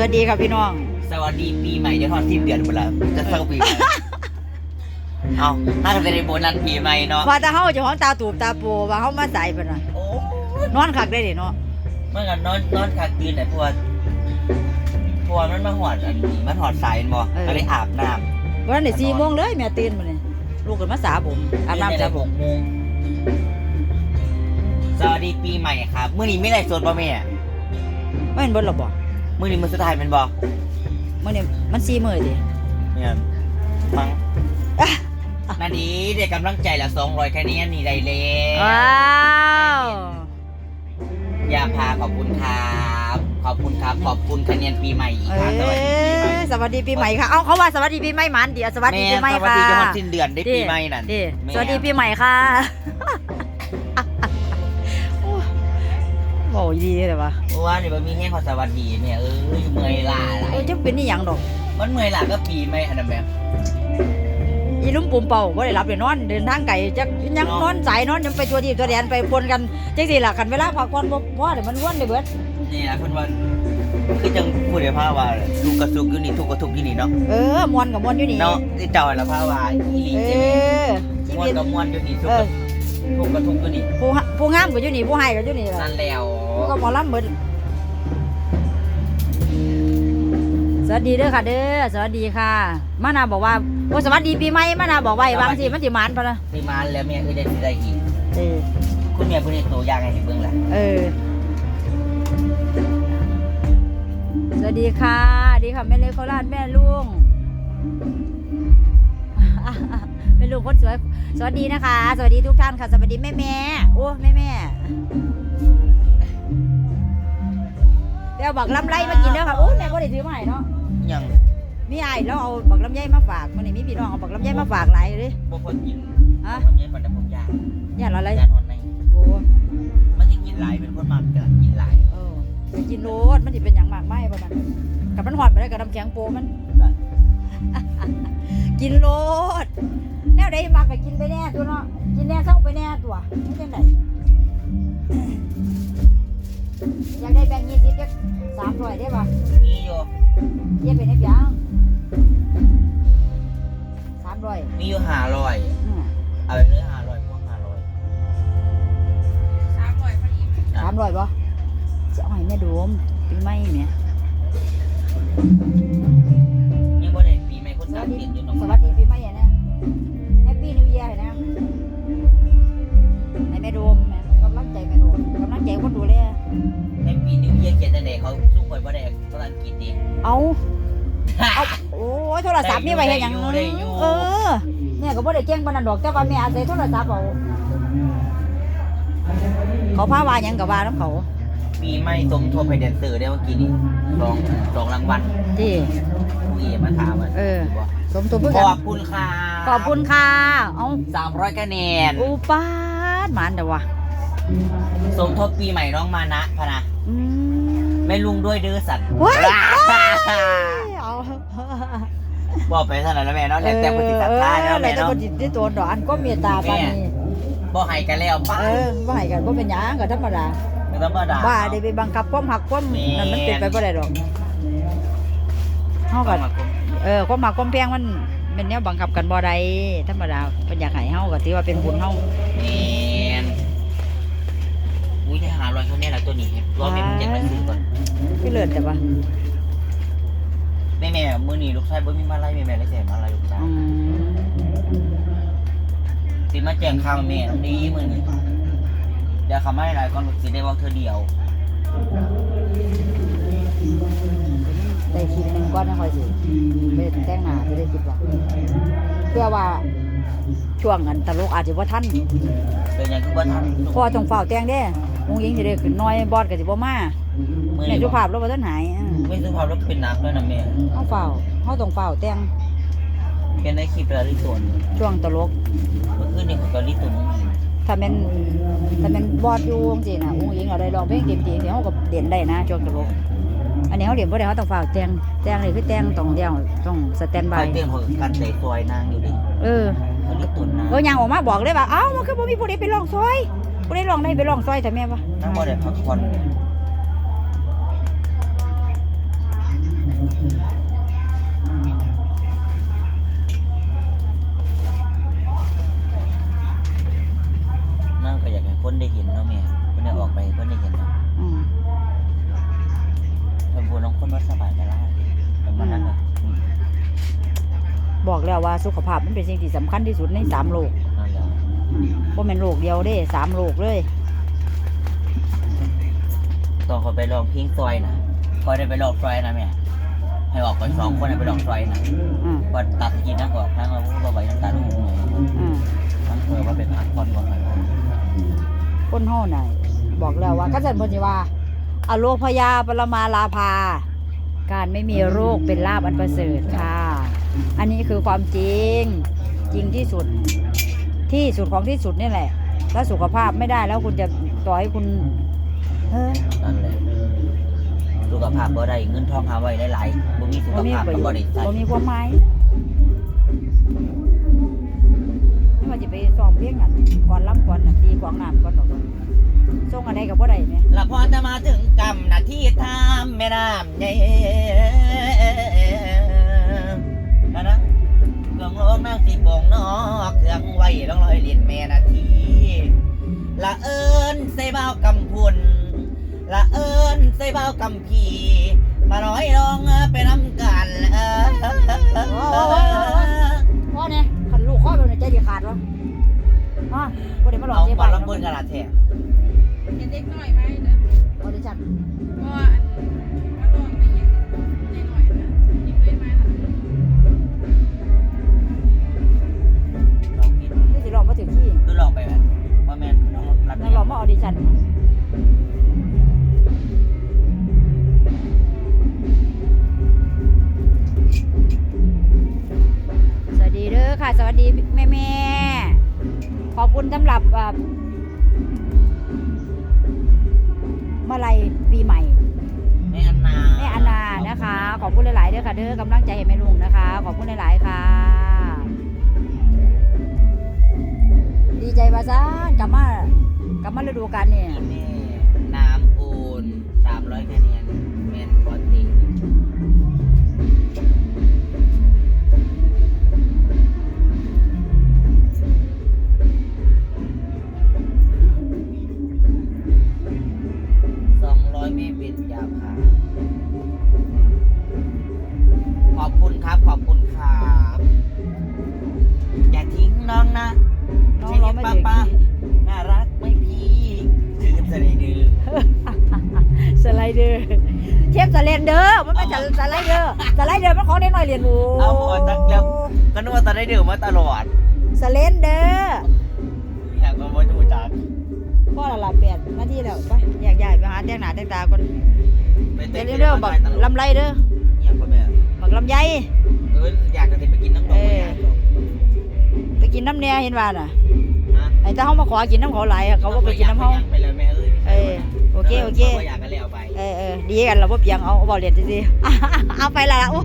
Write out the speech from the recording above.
สวัสดีครับพี่น้อง สวัสดีปีใหม่จะทอดสิ้นเดือนหมดแล้วจะเศร้าปีใหม่เอาถ้าจะได้โบนัสปีใหม่เนาะว่าแตาเฮาเจ้าของตาตูบตาโปว่าเฮามาใส่เพิ่นน่ะโอ้นอนคักได้ดิเนาะเมื่อกันนอนนอนคักยืนไหนพวกพวกมันมาหอดอันนี้มันหอดสายบ่ก็เลยอาบน้ำบ่ทันได้4โมงเลยแม่ตื่นมานี่ลูกขึ้นมาสาผมอาบน้ำสาผม หกโมงสวัสดีปีใหม่ครับมื้อนี้ไม่ได้สดป่ะแม่บ่เห็นเบิดหรอกบ่ มื้อนี้มื้อสุดท้ายเป็นบ่มื้อนี้มัน4มื้อดิเนี่ยฟังอะนาดีได้กำลังใจละ200คะแนนนี่ได้แล้วว้าวยาพาขอบคุณครับขอบคุณครับ ขอบคุณคะแนนปีใหม่อีกเอครั้งสวัสดีปีใหม่้ยสวัสดีปีใหม่ค่ะเอ้าเขาว่าสวัสดีปีใหม่หมันดิสวัสดีปีใหม่สวัสค่ะดีจังหวัดสิ้นเดือนได้ปีใหม่นั่นดิแม่สวัสดีปีใหม่ค่ะ โหดีเลยว่ะเพราะว่านี่มันมีแห้งขอสวัสดีเนี่ยเออเมื่อยล้าอะไรเออจะเป็นนี่หยังดอกมันเมื่อยล้าก็ปีใหม่อันนั้นแบบอีลุงปุ่มเป่าบ่ได้รับเลยนอนเดินทางไกลจักยังเนาะนอนสายนอนยังไปตัวดีตัวแดนไปปนกันจังซี่ล่ะคันเวลาพักผ่อนบ่พอเดี๋ยวมันวนเลยเบิดนี่นะเพิ่นว่าคือจังพูดในภาพว่าทุกข์กระสุกอยู่นี่ทุกข์กระทุกข์อยู่นี่เนาะเออมวนกับมวนอยู่นี่เนาะที่เจ้าละภาพว่าอีหลีเอใช่ไหมอชีมวนวิตกับมวนอยู่นี่ทุกเอข์อกระทุกข์อยู่นี่ผู้ฮะผู้งามก็อยู่นี่ผู้ให้ก็อยู่นี่ล่ะนั่นแล้ว ผู้ก็หมอลำเบิดสวัสดีเด้อค่ะเด้อสวัสดีค่ะมานาบอกว่าโอ้สวัสดีปีใหม่มานาบอกไว้บางทีมันสิหมานพะนะที่มาแล้วแม่ก็ได้สิได้อีกเออคุณแม่เพิ่นเฮ็ดตัวอย่างให้เบิ่งล่ะเออสวัสดีค่ะ ดีค่ะแม่เล็กโคราชแม่ลุงแม่ลุงคนสวย สวัสดีนะคะ สวัสดีทุกท่านค่ะ สวัสดีแม่แม่โอ้แม่แม่ เดี๋ยวบักลำไรมากินเด้อค่ะโอ้แม่ก็ได้ถือมาให้เนาะยังมีไอ้ายแล้วเอาบักลำไยมาฝากวันนี้มีพี่น้องเอาบักลำไยมาฝากหลายเลยบ่คนกินฮะผมยังปันแต่ผมอยากอย่าละไรยานอนในโอ้มันจะกินหลายเป็นคนมากกินกินหลายเออไปกินโรดมันจะเป็นอย่างมากไม่ประมาณกับมันหอดไปได้กับน้ำแข็งโปมันกินโรดแนวใดมากก็กินไปแน่ตัวเนาะกินแน่เศร้าไปแน่ตัวไม่ใช่ไหน ร้อยได้ปะมีอยู่เยี่ยเป็นไอ้เปียงสามร้อยมีอยู่ห้าร้อยอืมเอาไปเลยห้าร้อยพวกห้าร้อยสามร้อยปะจะเอาให้แม่โดมปีใหม่เนี่ยยังบ่ได้ปีใหม่คนสต่าวังสดีติดอยู่เน้องสวัสดีปีใหม่นะแฮปปี้นิวเยียร์นะให้แม่โดมแม่กำลังใจแม่โดมกำลังใจคนดู เกียรติเดเขาสู้คนบ่ได้ภาษาอังกฤษดีเอาเอาโอ้ยโทรศัพท์นี่ไว้ให้หยังได้อยู่เออเนี่ยก็บ่ได้เก่งปานนั้นดอกแต่ว่าแม่อาศัยโทรศัพท์เอาเขาพาว่าหยังก็ว่านํเขาปีใหม่สมทบให้แดนเซอร์ได้เมื่อกี้นี้สองสองรางวัลที่ผู้เอมาถามว่าเออสมทบเพื่อขกันอบคุณค่ะขอบคุณค่ะเอาสามร้อยคะแนนอุปาดหมานเด้อวะสมทบปีใหม่น้องมานะพะนะอืม แม่ลุงด้วยเด้อสันว้ายเอา บอกไปเท่านั้นแล้วแม่เนาะแล้วแต่ปฏิสัทธาเอเนาะอแม่แล้วแต่เนาะปฏิที่ตัวดอกอันก็เมตตาปานนี้บ่ให้กันแล้วป้าเออบ่ให้กันบ่เป็นหยังก็ธรรมดาไม่ธรรมดาบ้าได้ไปบังคับความหักความแม่นั่นมันเป็นไปบ่ได้ดอกเฮาก็ก็เออความหักความแพงมันเป็นแนวบังคับกันบ่ได้ธรรมดาเพิ่นอยากให้เฮาก็ถือว่าเป็นบุญเฮาแมน อุ้ยได้หาร้อยเท่านี้แหละตัวนี้รอแม่ผมเจ็บไปซื้อก่อนคือเลิศแต่ว่าแม่แม่มือนี้ลูกชายบ่มีมาไล่แม่แม่เลยเสียมาไล่ลูกชายอืมสิมาแจ้งข่าวแม่น้องดีมือนี้เดี๋ยวเขาไม่หลายก่อนสิได้บอกเธอเดียวได้คลิปหนึงก่อนนะค่อยสิไปแต่งหน้าสิได้คลิปว่าเพื่อว่าช่วงอันตลกอาจจะบ่ทันเป็นหยังคือว่าทันพอต้องเฝ้าแต่งเด้ วงยิงสิได้ขึ้นน้อยบอดก็สิบ่มามือแม่นี้สุภาพเราบ่ทันหายเออไม่สุภาพแล้วเป็นหนักด้วยนะแม่เฮาเฝ้าเฮาต้องเฝ้าแต่งเป็นในคลิปแล้วลิตุนช่วงตลก เมื่อคืนนี้เขาก็ลิตุนถ้าแม่นถ้าแม่นบอดอยู่จังซี่น่ะวงยิงเอาได้ร้องเพลงเต็มที่สิเฮาก็เด่นได้นะช่วงตลก อันนี้เฮาเด่นบ่ได้เฮาต้องเฝ้าแต่งแต่งนี่คือแต่งต้องเดียวต้องสแตนคบาอยยเตือนเขากันใส่ซอยนางอยู่ดิเออ เขาลิตุนนะ เออยังออกมาบอกเลยว่า เอ้ามันคือบ่มีผู้ใดไปร้องซอย บ่ได้ลองได้ไปลองซอยแต่แม่ปะนั่งบ่ได้พักผ่อนนั่งก็อยากให้คนได้เห็นเนาะแม่คนได้ออกไปคนได้เห็นเนาะอืมคนพูดน้องคนว่าสบายกันแล้วประมาณนั้นเนาะบอกแล้วว่าสุขภาพมันเป็นสิ่งที่สำคัญที่สุดในสามโลก นั่นแหละบ่แม่นโลกเดียวเด้สามโลกเลยตอนเขาไปลองพิงซอยนะคอยได้ไปลองซอยนะแม่ให้ออกไปสองคนให้ไปลองซอยนะอ่าก็ตัดกินนะก่อนทั้งเราก็ไหวน้ำตาลูกหน่อยอ่าทั้งเคยว่าเป็นพักผ่อนก่อนหน่อยคนเฮาน่ะบอกแล้วว่าก็จันเพิ่นสิว่าอโลพยาปรมาลาภา การไม่มีโรคเป็นลาบอันประเสริฐค่ะ อันนี้คือความจริงจริงที่สุด ที่สุดของที่สุดนี่แหละ ถ้าสุขภาพไม่ได้แล้วคุณจะต่อให้คุณเฮ้ยนั่นแหละสุขภาพบ่ได้เงินทองหาไว้หลายๆบ่มีสุขบ่มีภาพประก็โยบ่ชน์ได้ใส่บ่มีความหมายไม่ว่าจะไปสอบเพียงกันก่อนล้ำก่อนน่ะตีกวางน้ำก่อนดอกว่าส่งอะไรกับบ่ได้ไหมละพอจะมาถึงกำนาที่ทามแม่น้ำใหญ่นะนะเครื่ องโลงนั่งสีโป่งนอกเครื่องไว้ลองลอยเลียนแม่นาทีละเอิญใส่เบากำพุนละเอิญใส่เบากำพีมาร้อยลองไปน้ำกันพ่อเนี่ยขันลูกข้อแบบนี้ใจดีขาดวะอะบ่ได้มาหลอกเอาเจ๊บอบ้าลนลำบนกระดาษแท้ สำหรับอ่ามาลัยปีใหม่แม่อันนาแม่อานานะคะ ขอบคุณหลายๆเด้อค่ะเด้อกำลังใจให้แม่ลุงนะคะ ขอบคุณหลายๆค่ะ ดีใจบาซานกลับมากลับมาฤดูกาลเนี่ยแม่น้ำปูนสามร้อยคะแนน เทปสไลเดอร์มันเป็นสไลเดอร์สไลเดอร์มันของเด็กน้อยเรียนรู้เอาหมดตั้งแล้วก็นึกว่าสไลเดอร์มาตลอดสไลเดอร์อยากมาบดูจักพ่อละละแปดนาทีแล้วไปแยกย้ายไปหาแต่งหน้าแต่งตาก่อนไปเดี๋เต้ยวนเรื่องบับักลำไรเด้ออยากไปแบบบักลำไยเอออยากจะไปกินน้ำดอกเออไปกินน้ำเนี่ยเห็นว่าน่ะฮะไอ้ถ้าเขามาขอกินน้ำเขาไหลายอะเขาก็ไปกินน้ำเขาไปเลยแม่เอ้ยเออโอเคโอเคอยากกันแล้วไป เออเออดีกันเราบ่เพียงเอาเอาบอลเรียนจริงๆเอาไปละโอ้